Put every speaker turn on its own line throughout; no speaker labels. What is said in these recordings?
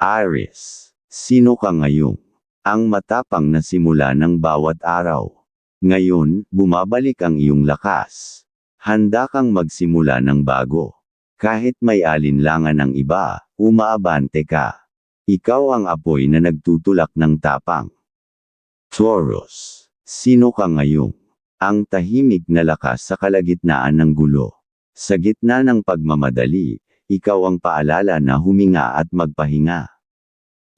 Aries, sino ka ngayong? Ang matapang na simula ng bawat araw. Ngayon, bumabalik ang iyong lakas. Handa kang magsimula ng bago. Kahit may alinlangan ng iba, umaabante ka. Ikaw ang apoy na nagtutulak ng tapang. Taurus, sino ka ngayong? Ang tahimik na lakas sa kalagitnaan ng gulo. Sa gitna ng pagmamadali, ikaw ang paalala na huminga at magpahinga.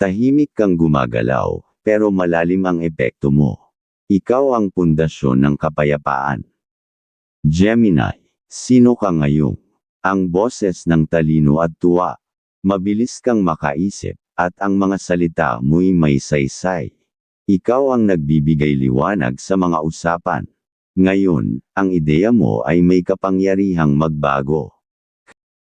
Tahimik kang gumagalaw, pero malalim ang epekto mo. Ikaw ang pundasyon ng kapayapaan. Gemini, sino ka ngayong? Ang boses ng talino at tuwa. Mabilis kang makaisip, at ang mga salita mo'y may saysay. Ikaw ang nagbibigay liwanag sa mga usapan. Ngayon, ang ideya mo ay may kapangyarihang magbago.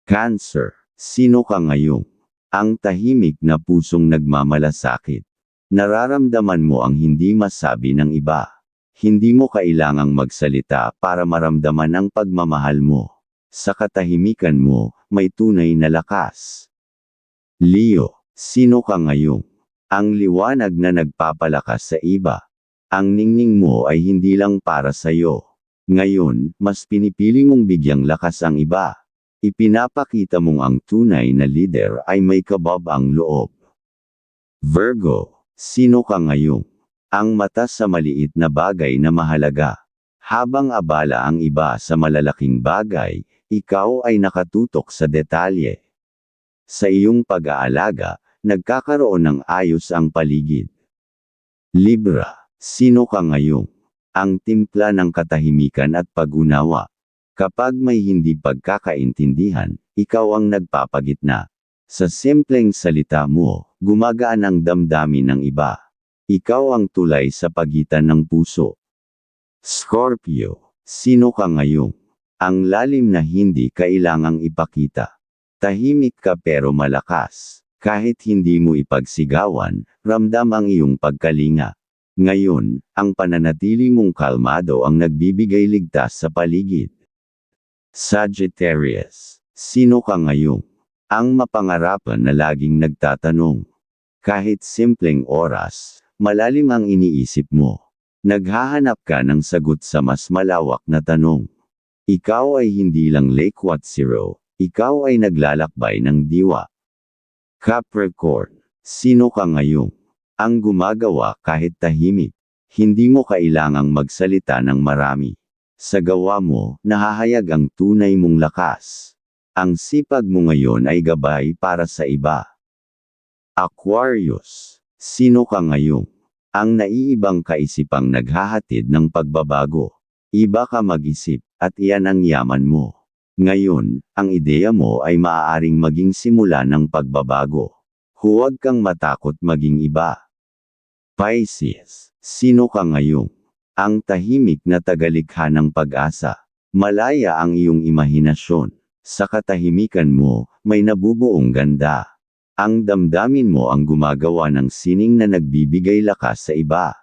Cancer, sino ka ngayong? Ang tahimik na pusong nagmamalasakit. Nararamdaman mo ang hindi masabi ng iba. Hindi mo kailangang magsalita para maramdaman ang pagmamahal mo. Sa katahimikan mo, may tunay na lakas. Leo, sino ka ngayong? Ang liwanag na nagpapalakas sa iba. Ang ningning mo ay hindi lang para sa iyo. Ngayon, mas pinipili mong bigyang lakas ang iba. Ipinapakita mong ang tunay na leader ay may kabab ang loob. Virgo, sino ka ngayong? Ang mata sa maliit na bagay na mahalaga. Habang abala ang iba sa malalaking bagay, ikaw ay nakatutok sa detalye. Sa iyong pag-aalaga, nagkakaroon ng ayos ang paligid. Libra, sino ka ngayong? Ang timpla ng katahimikan at pag-unawa. Kapag may hindi pagkakaintindihan, ikaw ang nagpapagitna. Sa simpleng salita mo, gumagaan ang damdamin ng iba. Ikaw ang tulay sa pagitan ng puso. Scorpio, sino ka ngayong? Ang lalim na hindi kailangang ipakita. Tahimik ka pero malakas. Kahit hindi mo ipagsigawan, ramdam ang iyong pagkalinga. Ngayon, ang pananatili mong kalmado ang nagbibigay ligtas sa paligid. Sagittarius, sino ka ngayong? Ang mapangarapan na laging nagtatanong. Kahit simpleng oras, malalim ang iniisip mo. Naghahanap ka ng sagot sa mas malawak na tanong. Ikaw ay hindi lang Lake What Zero, ikaw ay naglalakbay ng diwa. Capricorn, sino ka ngayong? Ang gumagawa kahit tahimik. Hindi mo kailangang magsalita ng marami. Sa gawa mo, nahahayag ang tunay mong lakas. Ang sipag mo ngayon ay gabay para sa iba. Aquarius, sino ka ngayong? Ang naiibang kaisipang naghahatid ng pagbabago. Iba ka mag-isip, at iyan ang yaman mo. Ngayon, ang ideya mo ay maaaring maging simula ng pagbabago. Huwag kang matakot maging iba. Pisces, sino ka ngayong? Ang tahimik na tagalikha ng pag-asa. Malaya ang iyong imahinasyon. Sa katahimikan mo, may nabubuong ganda. Ang damdamin mo ang gumagawa ng sining na nagbibigay lakas sa iba.